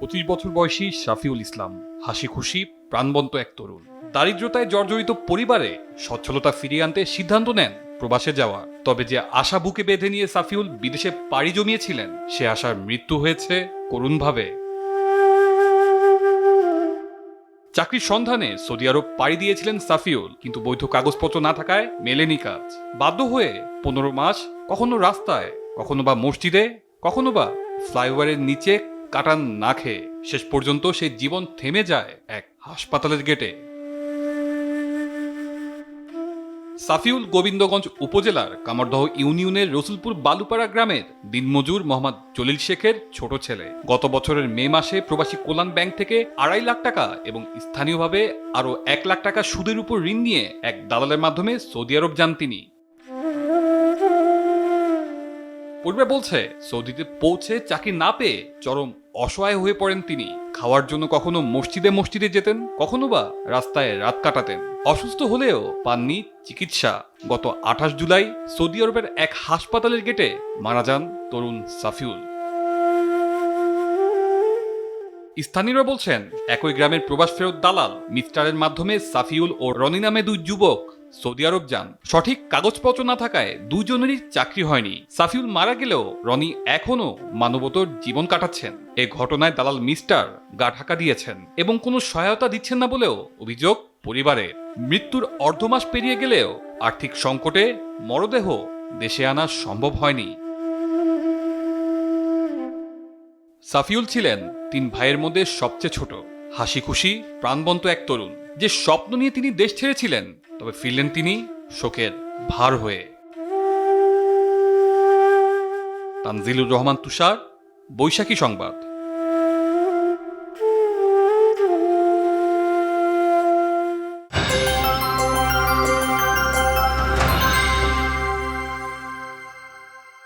পঁচিশ বছর বয়সী শাফিউল ইসলাম হাসি খুশি প্রাণবন্ত এক তরুণ। দারিদ্রতায় জর্জরিত পরিবারে সচ্ছলতা ফিরিয়ে আনতে সিদ্ধান্ত নেন প্রবাসে যাওয়া। তবে যে আশা বুকে বেঁধে নিয়ে সাফিউল বিদেশে পাড়ি জমিয়েছিলেন, সে আশার মৃত্যু হয়েছে করুণভাবে। চাকরির সন্ধানে সৌদি আরব পাড়ি দিয়েছিলেন সাফিউল কিন্তু বৈধ কাগজপত্র না থাকায় মেলেনি কাজ। বাধ্য হয়ে পনেরো মাস কখনো রাস্তায়, কখনো বা মসজিদে, কখনো বা ফ্লাইওভারের নিচে কাটান না খেয়ে শেষ পর্যন্ত সেই জীবন থেমে যায় এক হাসপাতালের গেটে। সাফিউল গোবিন্দগঞ্জ উপজেলার কামারদহ ইউনিয়নের রসুলপুর বালুপাড়া গ্রামের দিনমজুর মোহাম্মদ জলিল শেখের ছোট ছেলে। গত বছরের মে মাসে প্রবাসী কল্যাণ ব্যাংক থেকে আড়াই লাখ টাকা এবং স্থানীয়ভাবে আরও এক লাখ টাকা সুদের উপর ঋণ নিয়ে এক দালালের মাধ্যমে সৌদি আরব যান তিনি। পরিবার বলছে, সৌদিতে পৌঁছে চাকরি না পেয়ে চরম অসহায় হয়ে পড়েন তিনি। খাওয়ার জন্য কখনো মসজিদে মসজিদে যেতেন, কখনো বা রাস্তায় রাত কাটাতেন। অসুস্থ হলেও পাননি চিকিৎসা। গত আঠাশ জুলাই সৌদি আরবের এক হাসপাতালের গেটে মারা যান তরুণ সাফিউল। স্থানীয়রা বলছেন, একই গ্রামের প্রবাস ফেরত দালাল মিস্টারের মাধ্যমে সাফিউল ও রনি নামে দুই যুবক সৌদি আরব যান। সঠিক কাগজপত্র না থাকায় দুজনেরই চাকরি হয়নি। সাফিউল মারা গেলেও রনি এখনও মানবতর জীবন কাটাচ্ছেন। এ ঘটনায় দালাল মিস্টার গা ঢাকা দিয়েছেন এবং কোনো সহায়তা দিচ্ছেন না বলেও অভিযোগ পরিবারে। মৃত্যুর অর্ধমাস পেরিয়ে গেলেও আর্থিক সংকটে মরদেহ দেশে আনা সম্ভব হয়নি। সাফিউল ছিলেন তিন ভাইয়ের মধ্যে সবচেয়ে ছোট। হাসি খুশি প্রাণবন্ত এক তরুণ, যে স্বপ্ন নিয়ে তিনি দেশ ছেড়েছিলেন, তবে ফিরলেন তিনি শোকের ভার হয়ে। তানজিলুর রহমান তুষার, বৈশাখী সংবাদ।